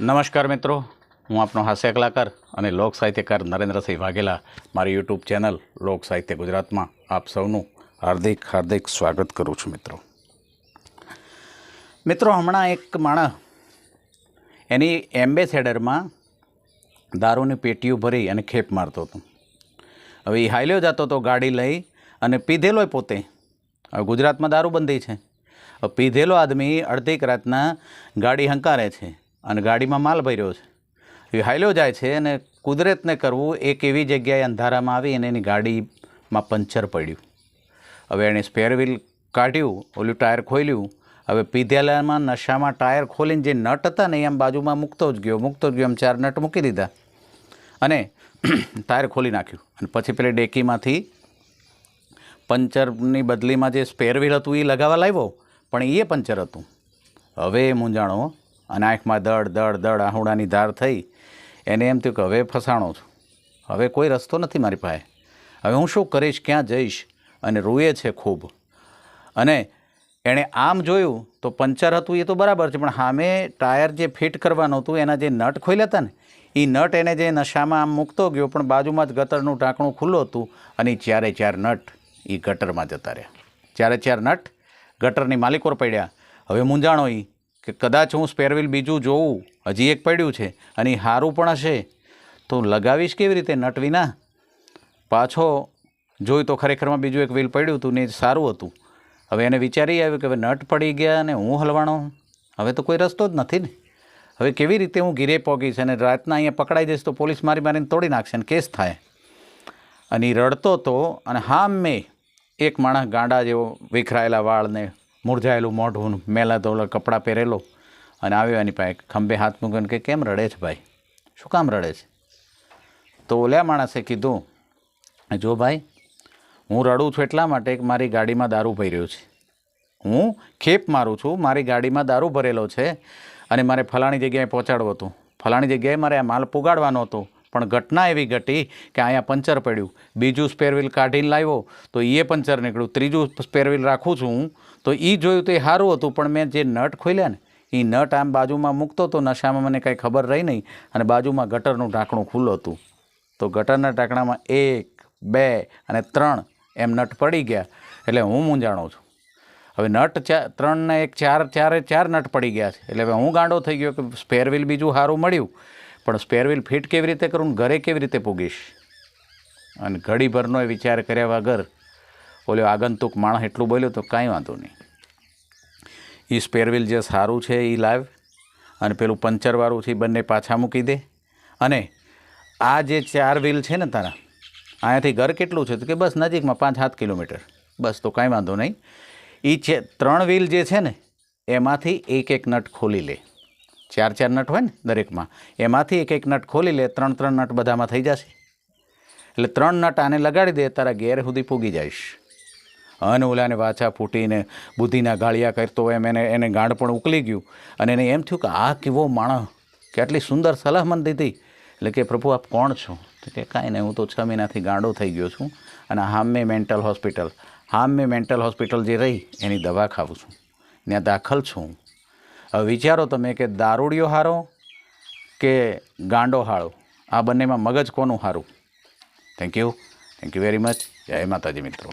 નમસ્કાર મિત્રો, હું આપનો હાસ્ય કલાકાર અને લોક સાહિત્યકાર નરેન્દ્રસિંહ વાઘેલા. મારી યુટ્યુબ ચેનલ લોક સાહિત્ય ગુજરાતમાં આપ સૌનું હાર્દિક હાર્દિક સ્વાગત કરું છું મિત્રો. મિત્રો, હમણાં એક માણસ એની એમ્બેસેડરમાં દારૂની પેટીઓ ભરી અને ખેપ મારતો હતો. હવે એ હાલ્યો જતો હતો ગાડી લઈ અને પીધેલોય પોતે. હવે ગુજરાતમાં દારૂબંધી છે. પીધેલો આદમી અડધીક રાતના ગાડી હંકારે છે. અને ગાડીમાં માલ ભર્યો છે. એ હાઈલો જાય છે અને કુદરતને કરવું એક એવી જગ્યાએ અંધારામાં આવી અને એની ગાડીમાં પંચર પડ્યું. હવે એણે સ્પેર વ્હીલ કાઢ્યું, ઓલું ટાયર ખોલ્યું. હવે પીધેલામાં નશામાં ટાયર ખોલીને જે નટ હતા ને એ આમ બાજુમાં મૂકતો જ ગયો, મૂકતો જ ગયો એમ ચાર નટ મૂકી દીધા. અને ટાયર ખોલી નાખ્યું. અને પછી પેલી ડેકીમાંથી પંચરની બદલીમાં જે સ્પેર વ્હીલ હતું એ લગાવવા લાવ્યો, પણ એ પંચર હતું. હવે મૂંઝાણો અને આંખમાં દડ દડ દડ આહુડાની ધાર થઈ. એને એમ થયું કે હવે ફસાણો છું. હવે કોઈ રસ્તો નથી મારી પાસે. હવે હું શું કરીશ, ક્યાં જઈશ? અને રૂએ છે ખૂબ. અને એણે આમ જોયું તો પંચર હતું એ તો બરાબર છે, પણ સામે ટાયર જે ફિટ કરવાનું હતું, એના જે નટ ખોલ્યા હતા ને એ નટ એને જે નશામાં આમ મૂકતો ગયો, પણ બાજુમાં જ ગટરનું ઢાંકણું ખુલ્લું હતું અને ચારે ચાર નટ એ ગટરમાં જતા રહ્યા. ચારે ચાર નટ ગટરની માલિકોર પડ્યા. હવે મૂંઝાણો એ કે કદાચ હું સ્પેરવ્હીલ બીજું જોઉં, હજી એક પડ્યું છે અને હારું પણ હશે, તો લગાવીશ કેવી રીતે? નટ વિના પાછો જોયું તો ખરેખરમાં બીજું એક વ્હીલ પડ્યું હતું ને સારું હતું. હવે એને વિચારી આવ્યું કે હવે નટ પડી ગયા અને હું હલવાણો? હવે તો કોઈ રસ્તો જ નથી ને. હવે કેવી રીતે હું ઘીરે પોગીશ અને રાતના અહીંયા પકડાઈ જઈશ તો પોલીસ મારી મારીને તોડી નાખશે અને કેસ થાય. અને રડતો હતો અને હા મેં એક માણસ ગાંડા જેવો વિખરાયેલા વાળ ને મૂરઝાયેલું મોઢું, મેલા ધોલા કપડાં પહેરેલો અને આવ્યો એની પાસે. ખંભે હાથ મૂકીને કે, કેમ રડે છે ભાઈ? શું કામ રડે છે? તો ઓલ્યા માણસે કીધું, જો ભાઈ, હું રડું છું એટલા માટે કે મારી ગાડીમાં દારૂ ભર્યો છે. હું ખેપ મારું છું, મારી ગાડીમાં દારૂ ભરેલો છે અને મારે ફલાણી જગ્યાએ પહોંચાડવો હતો. ફલાણી જગ્યાએ મારે આ માલ પુગાડવાનો હતો. પણ ઘટના એવી ઘટી કે અહીંયા પંચર પડ્યું. બીજું સ્પેરવ્હીલ કાઢીને લાવ્યો, તો એ પંચર નીકળ્યું. ત્રીજું સ્પેર વ્હીલ રાખું છું, તો એ જોયું તો એ સારું હતું, પણ મેં જે નટ ખોલ્યા ને એ નટ આમ બાજુમાં મૂકતો તો નશામાં મને કાંઈ ખબર રહી નહીં, અને બાજુમાં ગટરનું ઢાંકણું ખુલ્લું હતું. તો ગટરના ઢાંકણામાં એક, બે અને ત્રણ એમ નટ પડી ગયા, એટલે હું મૂંઝાણો છું. હવે નટ ચાર ત્રણને એક ચાર, ચારે ચાર નટ પડી ગયા છે, એટલે હવે હું ગાંડો થઈ ગયો કે સ્પેર વ્હીલ બીજું સારું મળ્યું. પણ સ્પેર વ્હીલ ફિટ કેવી રીતે કરું ઘરે કેવી રીતે પૂગીશ? અને ઘડીભરનો એ વિચાર કર્યા વગર ઓલો આગંતુક માણસ એટલું બોલ્યો તો કાંઈ વાંધો નહીં. એ સ્પેર વ્હીલ જે સારું છે એ લાવ અને પેલું પંચરવાળું છે એ બંને પાછા મૂકી દે. અને આ જે ચાર વ્હીલ છે ને તારા, અહીંયાથી ઘર કેટલું છે? તો કે બસ નજીકમાં પાંચ સાત કિલોમીટર. બસ તો કાંઈ વાંધો નહીં. એ છે, ત્રણ વ્હીલ જે છે ને, એમાંથી એક એક નટ ખોલી લે. ચાર ચાર નટ હોય ને દરેકમાં, એમાંથી એક એક નટ ખોલી લે, ત્રણ ત્રણ નટ બધામાં થઈ જશે. એટલે ત્રણ નટ આને લગાડી દે, તારા ઘેર સુધી પૂગી જઈશ. અને ઓલાને વાછા ફૂટીને બુદ્ધિના ગાળિયા કરતો એમ એને એને ગાંડ પણ ઉકલી ગયું. અને એને એમ થયું કે આ કેવો માણસ કેટલી સુંદર સલાહ મને દીધી. એટલે કે, પ્રભુ, આપ કોણ છો? તો કે, કાંઈ નહીં, હું તો છ મહિનાથી ગાંડો થઈ ગયો છું અને હામે મેન્ટલ હોસ્પિટલ, હામે મેન્ટલ હોસ્પિટલ જે રહી, એની દવા ખાઉં છું. ત્યાં દાખલ છું હવે વિચારો તમે કે દારૂડિયો હારો કે ગાંડો હારો આ બંનેમાં મગજ કોનું હારું? Thank you thank you very much જય માતાજી મિત્રો.